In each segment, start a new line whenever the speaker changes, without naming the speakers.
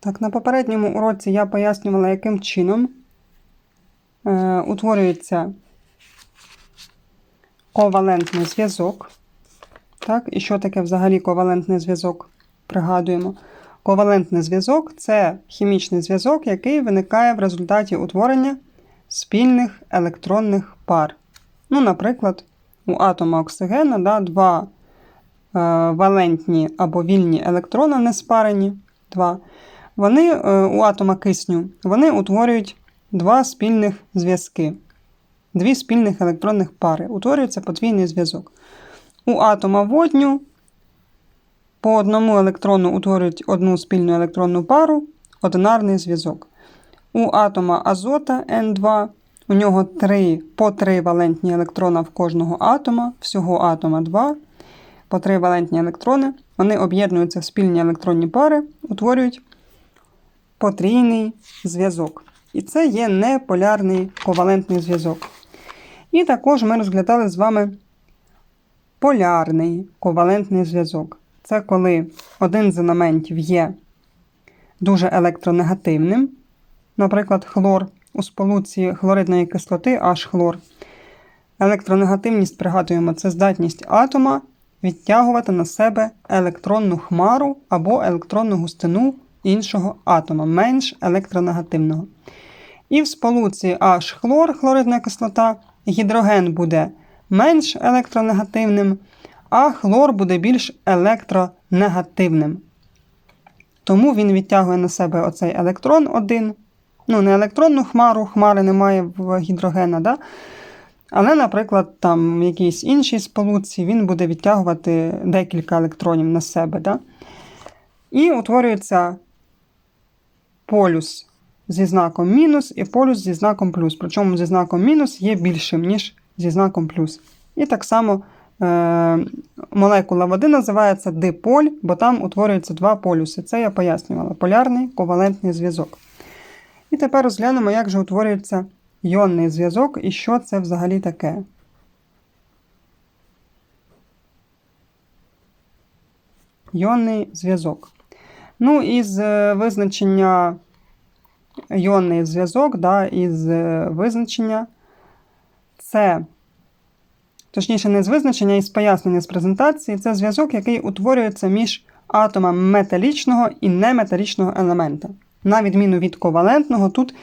Так, на попередньому уроці я пояснювала, яким чином е, утворюється ковалентний зв'язок. Так, і що таке взагалі ковалентний зв'язок? Пригадуємо. Ковалентний зв'язок це хімічний зв'язок, який виникає в результаті утворення спільних електронних пар. Ну, наприклад, у атома оксигена да, два е, валентні або вільні електрона не спарені. Два. Вони е, у атома кисню вони утворюють два спільних зв'язки. Дві спільних електронних пари. Утворюється подвійний зв'язок. У атома водню по одному електрону утворюють одну спільну електронну пару, одинарний зв'язок. У атома азота N2 у нього три, по три валентні електрона в кожного атома, всього атома 2, по три валентні електрони. Вони об'єднуються в спільні електронні пари, утворюють потрійний зв'язок. І це є неполярний ковалентний зв'язок. І також ми розглядали з вами полярний ковалентний зв'язок. Це коли один з елементів є дуже електронегативним, наприклад, хлор у сполуці хлоридної кислоти H-хлор. Електронегативність, пригадуємо, це здатність атома відтягувати на себе електронну хмару або електронну густину іншого атома, менш електронегативного. І в сполуці H-хлор, хлоридна кислота, гідроген буде менш електронегативним, а хлор буде більш електронегативним. Тому він відтягує на себе оцей електрон один. Ну, не електронну хмару, хмари немає в гідрогена. Да? Але, наприклад, там в якійсь іншій сполуці він буде відтягувати декілька електронів на себе. Да? І утворюється полюс зі знаком мінус і полюс зі знаком плюс. Причому зі знаком мінус є більшим, ніж зі знаком плюс. І так само е- молекула води називається диполь, бо там утворюються два полюси. Це я пояснювала: полярний ковалентний зв'язок. І тепер розглянемо, як же утворюється йонний зв'язок і що це взагалі таке. Йонний зв'язок. Ну, із е, визначення йонний зв'язок, да, із е, визначення це, точніше, не з визначення, із пояснення з презентації, це зв'язок, який утворюється між атомами металічного і неметалічного елемента. На відміну від ковалентного, тут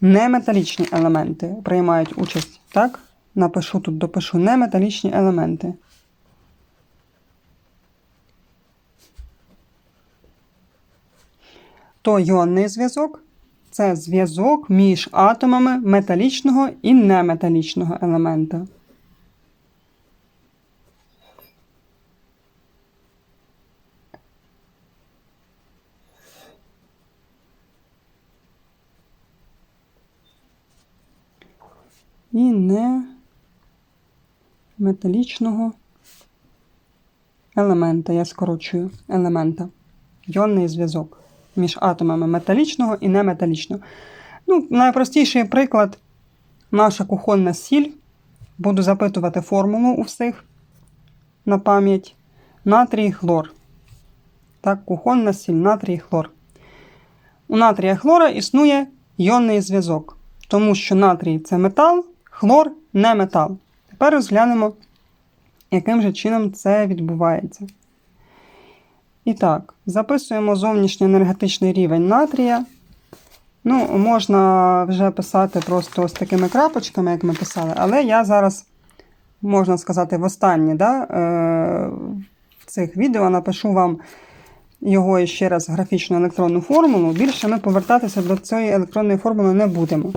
неметалічні елементи приймають участь. Так? Напишу тут, допишу неметалічні елементи. То йонний зв'язок це зв'язок між атомами металічного і неметалічного елемента. І не металічного елемента. Я скорочую елемента. Йонний зв'язок між атомами металічного і неметалічного. Ну, Найпростіший приклад наша кухонна сіль. Буду запитувати формулу у всіх на пам'ять. Натрій хлор. Так, кухонна сіль, натрій хлор. У натрія хлора існує йонний зв'язок, тому що натрій це метал, хлор не метал. Тепер розглянемо, яким же чином це відбувається. І так, записуємо зовнішній енергетичний рівень натрія. Ну, можна вже писати просто з такими крапочками, як ми писали, але я зараз, можна сказати, в останнє да, е, в цих відео напишу вам його ще раз графічну електронну формулу. Більше ми повертатися до цієї електронної формули не будемо.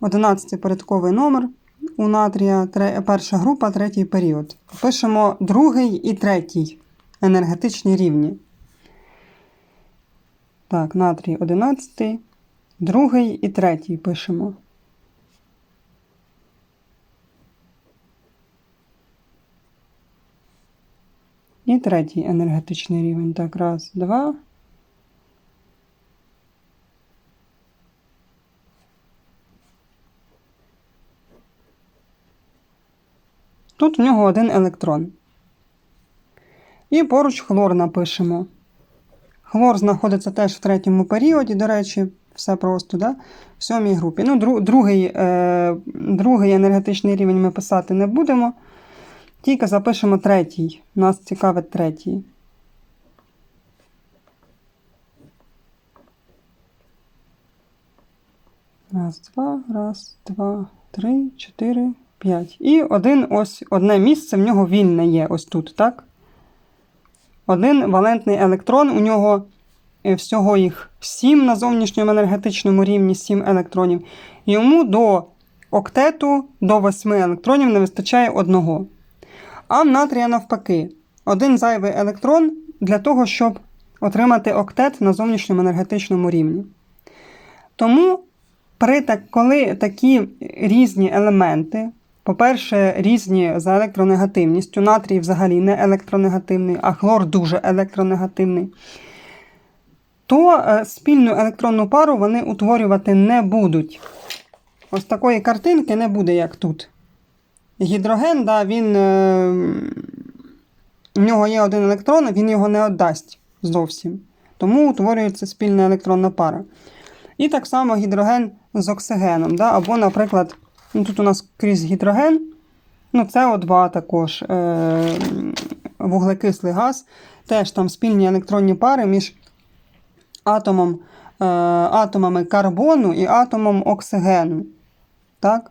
11 порядковий номер у натрія, перша група, третій період. Пишемо другий і третій енергетичні рівні. Так, натрій 11, другий і третій пишемо. І третій енергетичний рівень. Так, раз, два. Тут в нього один електрон. І поруч хлор напишемо. Хлор знаходиться теж в третьому періоді, до речі, все просто, да? в сьомій групі. Ну, дру, другий, е, другий енергетичний рівень ми писати не будемо. Тільки запишемо третій. Нас цікавить третій. Раз, два, раз, два, три, чотири, п'ять. І один ось одне місце в нього вільне є ось тут, так? Один валентний електрон, у нього е, всього їх 7 на зовнішньому енергетичному рівні, 7 електронів. Йому до октету до 8 електронів не вистачає одного. А в натрія навпаки, один зайвий електрон для того, щоб отримати октет на зовнішньому енергетичному рівні. Тому, при коли такі різні елементи, по-перше, різні за електронегативністю, натрій взагалі не електронегативний, а хлор дуже електронегативний, то е, спільну електронну пару вони утворювати не будуть. Ось такої картинки не буде, як тут. Гідроген, да, він, е, в нього є один електрон, він його не віддасть зовсім. Тому утворюється спільна електронна пара. І так само гідроген з оксигеном. Да? Або, наприклад, ну, тут у нас крізь гідроген, ну, СО2 також, е, вуглекислий газ, теж там спільні електронні пари між атомом, е, атомами карбону і атомом оксигену. Так?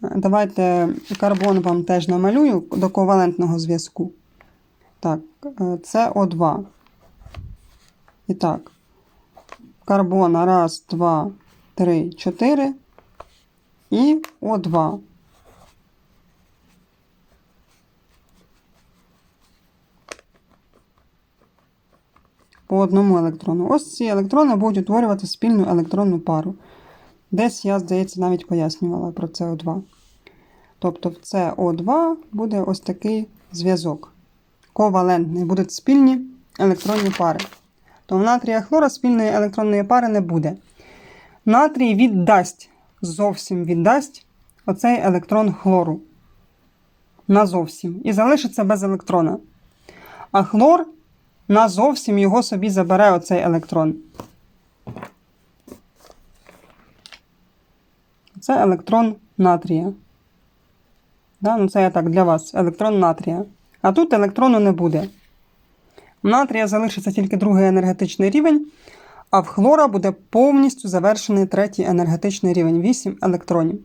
Давайте карбон вам теж намалюю до ковалентного зв'язку. Так, е, це О2. І так, карбона раз, два, три, чотири. І О2. По одному електрону. Ось ці електрони будуть утворювати спільну електронну пару. Десь я, здається, навіть пояснювала про СО2. Тобто в СО2 буде ось такий зв'язок. Ковалентний, будуть спільні електронні пари. То в натрія хлора спільної електронної пари не буде. Натрій віддасть, зовсім віддасть оцей електрон хлору. Назовсім. І залишиться без електрона. А хлор назовсім його собі забере оцей електрон. Це електрон натрія. Да? Ну, Це я так для вас електрон натрія. А тут електрону не буде. Натрія залишиться тільки другий енергетичний рівень, а в хлора буде повністю завершений третій енергетичний рівень 8 електронів.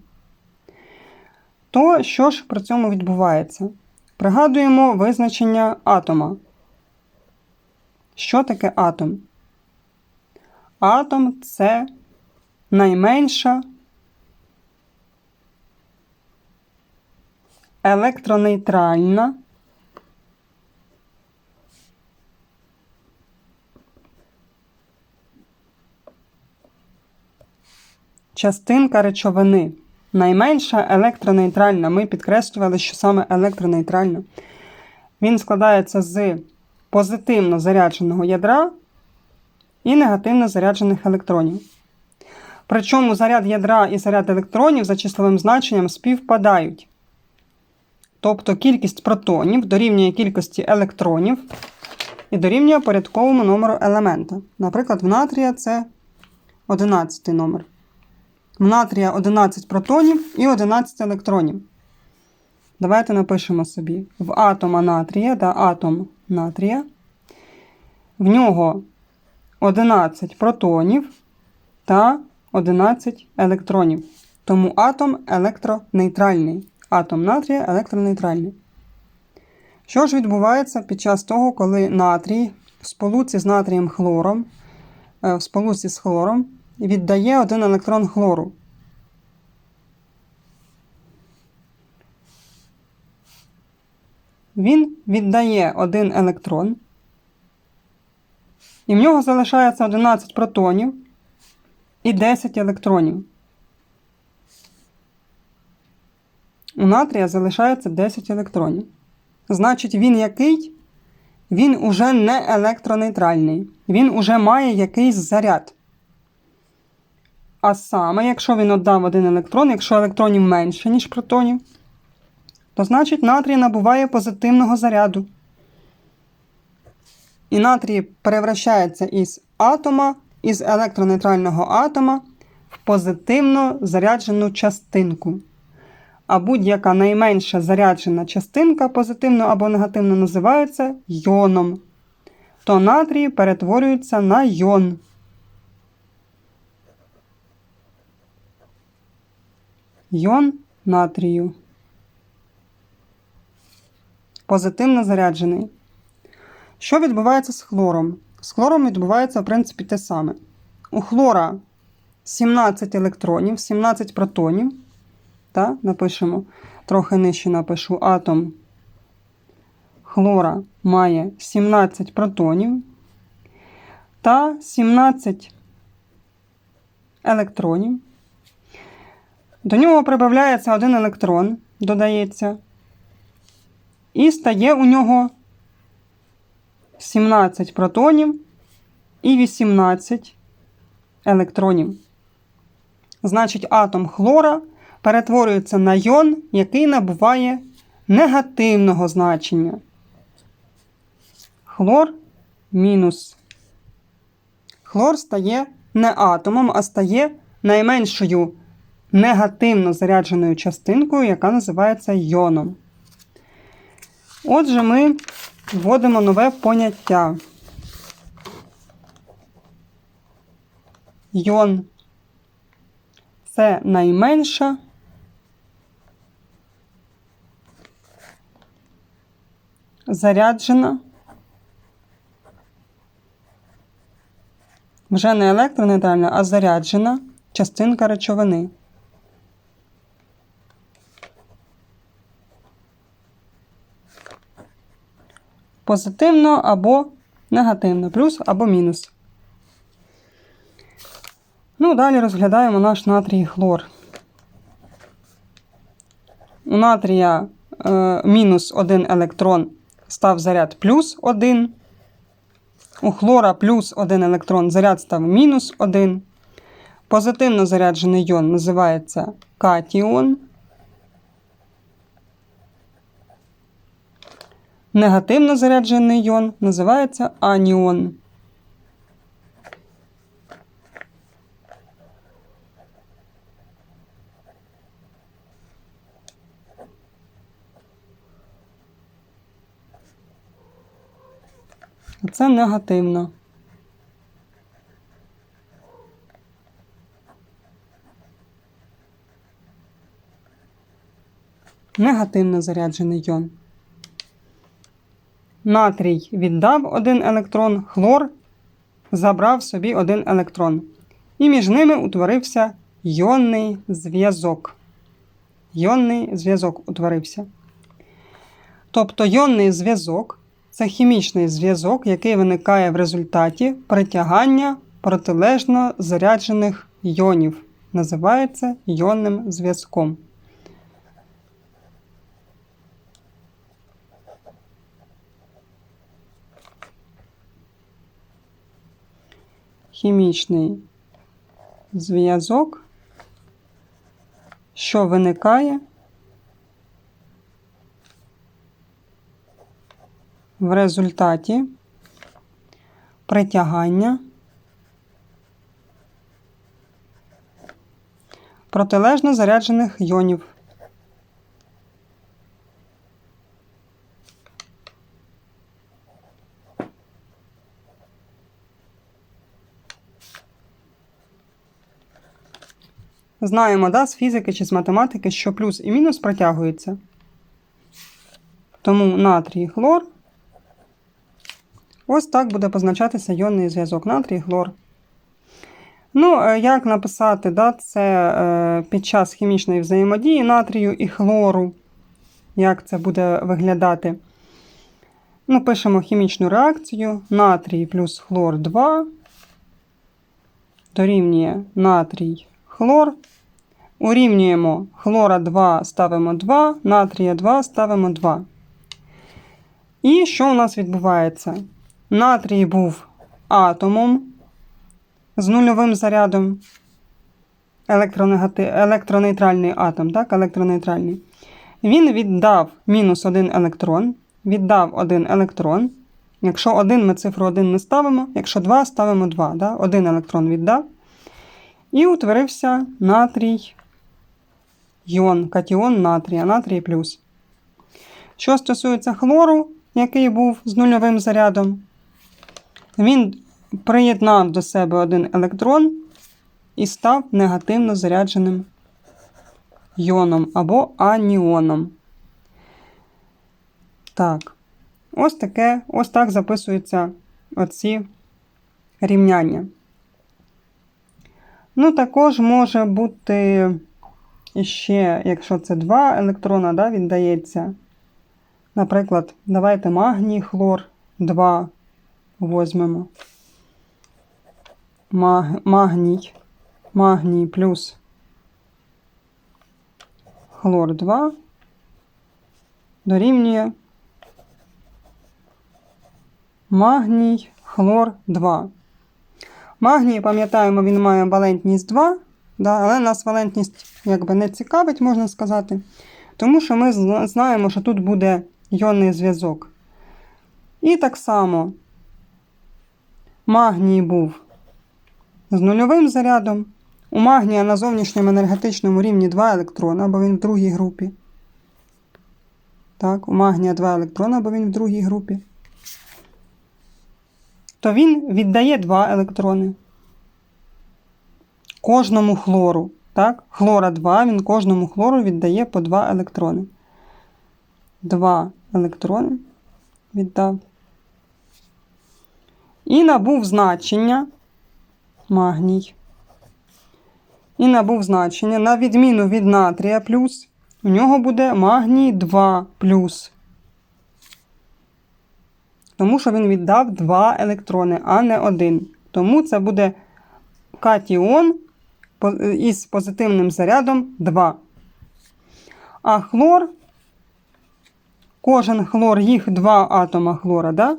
То що ж при цьому відбувається? Пригадуємо визначення атома. Що таке атом? Атом це найменша електронейтральна частинка речовини. Найменша електронейтральна. Ми підкреслювали, що саме електронейтральна. Він складається з позитивно зарядженого ядра і негативно заряджених електронів. Причому заряд ядра і заряд електронів за числовим значенням співпадають. Тобто кількість протонів дорівнює кількості електронів і дорівнює порядковому номеру елемента. Наприклад, в натрія це 11 номер. Натрія 11 протонів і 11 електронів. Давайте напишемо собі в атома натрія, да, атом натрія. В нього 11 протонів та 11 електронів. Тому атом електронейтральний. Атом натрія електронейтральний. Що ж відбувається під час того, коли натрій в сполуці з натрієм хлором, е, в сполуці з хлором віддає один електрон хлору? Він віддає один електрон, і в нього залишається 11 протонів і 10 електронів. У натрія залишається 10 електронів. Значить, він який? Він уже не електронейтральний. Він уже має якийсь заряд. А саме, якщо він віддав один електрон, якщо електронів менше, ніж протонів, то значить натрій набуває позитивного заряду. І натрій перевращається із атома, із електронейтрального атома в позитивно заряджену частинку. А будь-яка найменша заряджена частинка позитивно або негативно називається йоном. То натрій перетворюється на йон. Йон натрію. Позитивно заряджений. Що відбувається з хлором? З хлором відбувається, в принципі, те саме. У хлора 17 електронів, 17 протонів. Та, напишемо, трохи нижче напишу атом хлора має 17 протонів та 17 електронів. До нього прибавляється один електрон, додається, і стає у нього 17 протонів і 18 електронів. Значить, атом хлора перетворюється на йон, який набуває негативного значення. Хлор мінус. Хлор стає не атомом, а стає найменшою негативно зарядженою частинкою, яка називається йоном. Отже, ми вводимо нове поняття. Йон це найменша заряджена. Вже не електронейтральна, а заряджена частинка речовини. Позитивно або негативно, плюс або мінус. Ну, далі розглядаємо наш натрій хлор. У натрія е, мінус 1 електрон став заряд плюс 1. У хлора плюс 1 електрон заряд став мінус 1. Позитивно заряджений йон називається катіон. Негативно заряджений йон називається аніон. А це негативно. Негативно заряджений йон. Натрій віддав один електрон, хлор забрав собі один електрон. І між ними утворився йонний зв'язок. Йонний зв'язок утворився. Тобто йонний зв'язок це хімічний зв'язок, який виникає в результаті притягання протилежно заряджених йонів. Називається йонним зв'язком. Хімічний зв'язок, що виникає в результаті притягання протилежно заряджених йонів. Знаємо, да, з фізики чи з математики, що плюс і мінус притягуються. Тому натрій хлор. Ось так буде позначатися йонний зв'язок натрій хлор. Ну, е, як написати, да, це е, під час хімічної взаємодії натрію і хлору. Як це буде виглядати? Ну, Пишемо хімічну реакцію. Натрій плюс хлор 2. Дорівнює натрій хлор. Урівнюємо хлора 2 ставимо 2, натрія 2 ставимо 2. І що у нас відбувається? Натрій був атомом з нульовим зарядом. Електронейтральний атом, так, електронейтральний. Він віддав мінус один електрон, віддав один електрон. Якщо 1 ми цифру 1 не ставимо, якщо 2 ставимо 2. Да? Один електрон віддав. І утворився натрій йон, катіон натрія, натрій плюс. Що стосується хлору, який був з нульовим зарядом, він приєднав до себе один електрон і став негативно зарядженим йоном або аніоном. Так. Ось таке, ось так записуються оці рівняння. Ну, також може бути ще, якщо це два електрона, да, віддається. Наприклад, давайте магній, хлор 2 возьмемо. Маг, магній, магній плюс хлор 2 дорівнює магній, хлор 2. Магній, пам'ятаємо, він має валентність 2, да, але нас валентність якби не цікавить, можна сказати. Тому що ми знаємо, що тут буде йонний зв'язок. І так само магній був з нульовим зарядом. У магнія на зовнішньому енергетичному рівні 2 електрона, бо він в другій групі. Так, у магнія 2 електрона, бо він в другій групі. То він віддає 2 електрони. Кожному хлору. Так? Хлора 2, він кожному хлору віддає по 2 електрони. 2 електрони віддав. І набув значення магній. І набув значення. На відміну від натрія плюс, у нього буде магній 2 плюс. Тому що він віддав 2 електрони, а не 1. Тому це буде катіон із позитивним зарядом 2. А хлор, кожен хлор, їх два атома хлора, да?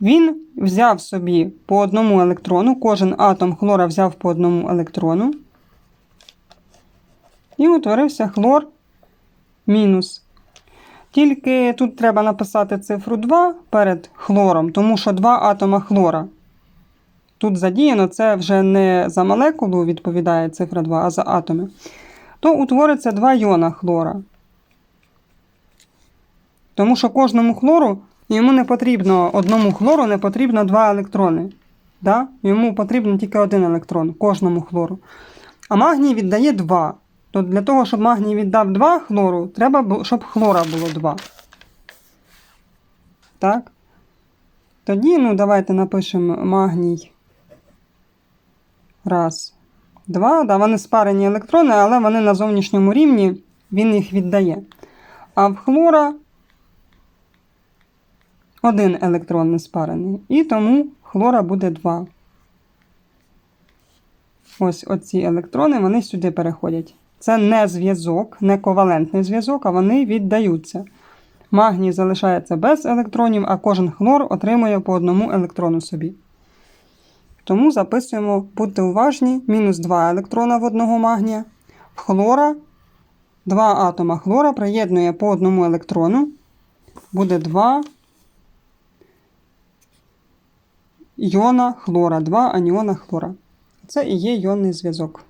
він взяв собі по одному електрону, кожен атом хлора взяв по одному електрону. І утворився хлор мінус. Тільки тут треба написати цифру 2 перед хлором, тому що два атома хлора. Тут задіяно, це вже не за молекулу відповідає цифра 2, а за атоми. То утвориться два йона хлора. Тому що кожному хлору йому не потрібно, одному хлору не потрібно два електрони. Да? Йому потрібен тільки один електрон, кожному хлору. А магній віддає 2. То для того, щоб магній віддав 2 хлору, треба, щоб хлора було 2. Так? Тоді, ну, давайте напишемо магній. Раз. Два. Да, вони спарені електрони, але вони на зовнішньому рівні, він їх віддає. А в хлора один електрон не спарений. І тому хлора буде 2. Ось оці електрони, вони сюди переходять. Це не зв'язок, не ковалентний зв'язок, а вони віддаються. Магній залишається без електронів, а кожен хлор отримує по одному електрону собі. Тому записуємо, будьте уважні, мінус 2 електрона в одного магнія. В хлора Два атома хлора приєднує по одному електрону. Буде 2 йона хлора, 2 аніона хлора. Це і є йонний зв'язок.